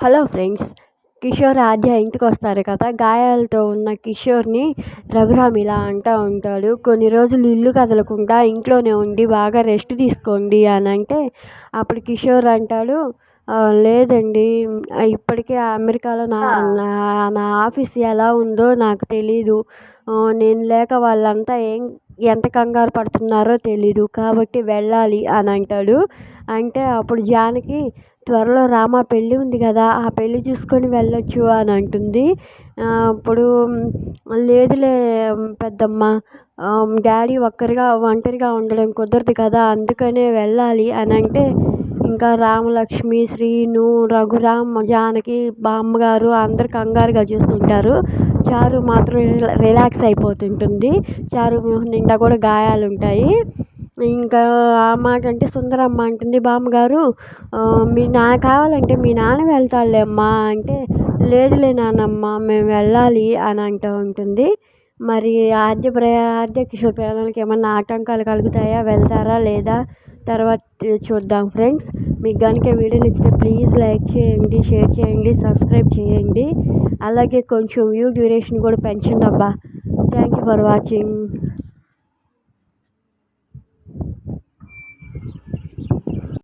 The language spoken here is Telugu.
హలో ఫ్రెండ్స్ కిషోర్ ఆద్య ఇంటికి వస్తారు కదా. గాయాలతో ఉన్న కిషోర్ని రఘురామ్ ఇలా అంటూ ఉంటాడు. కొన్ని రోజులు ఇల్లు కదలకుండా ఇంట్లోనే ఉండి బాగా రెస్ట్ తీసుకోండి అని అంటే అప్పుడు కిషోర్ అంటాడు లేదండి ఇప్పటికే అమెరికాలో నా నా ఆఫీస్ ఎలా ఉందో నాకు తెలీదు. నేను లేక వాళ్ళంతా ఏం ఎంత కంగారు పడుతున్నారో తెలీదు. కాబట్టి వెళ్ళాలి అని అంటాడు. అంటే అప్పుడు జానకి త్వరలో రామ పెళ్ళి ఉంది కదా ఆ పెళ్ళి చూసుకొని వెళ్ళొచ్చు అని అంటుంది. అప్పుడు లేదులే పెద్దమ్మ. డాడీ ఒక్కరిగా ఒంటరిగా ఉండడం కుదరదు కదా అందుకనే వెళ్ళాలి అని అంటే ఇంకా రామలక్ష్మి శ్రీను రఘురామ్ జానకి బామ్మగారు అందరు కంగారుగా చూస్తుంటారు. చారు మాత్రం రిలాక్స్ అయిపోతుంటుంది. చారు నిండా కూడా గాయాలు ఉంటాయి ఇంకా ఆ మాట అంటే సుందరమ్మ అంటుంది బామ్మగారు మీ నా కావాలంటే మీ నాన్న వెళ్తాడులే అమ్మా అంటే లేదులే నానమ్మ మేము వెళ్ళాలి అని అంటూ ఉంటుంది. మరి ఆద్య ప్రయా ఆద్య కిషోర్ ప్రయాణానికి ఏమన్నా ఆటంకాలు కలుగుతాయా వెళ్తారా లేదా? తర్వాత చూద్దాం ఫ్రెండ్స్. మీకు కనుక వీడియో నచ్చితే ప్లీజ్ లైక్ చేయండి షేర్ చేయండి సబ్స్క్రైబ్ చేయండి. అలాగే కొంచెం వ్యూ డ్యూరేషన్ కూడా పెంచండి అబ్బా థ్యాంక్ యూ ఫర్ వాచింగ్.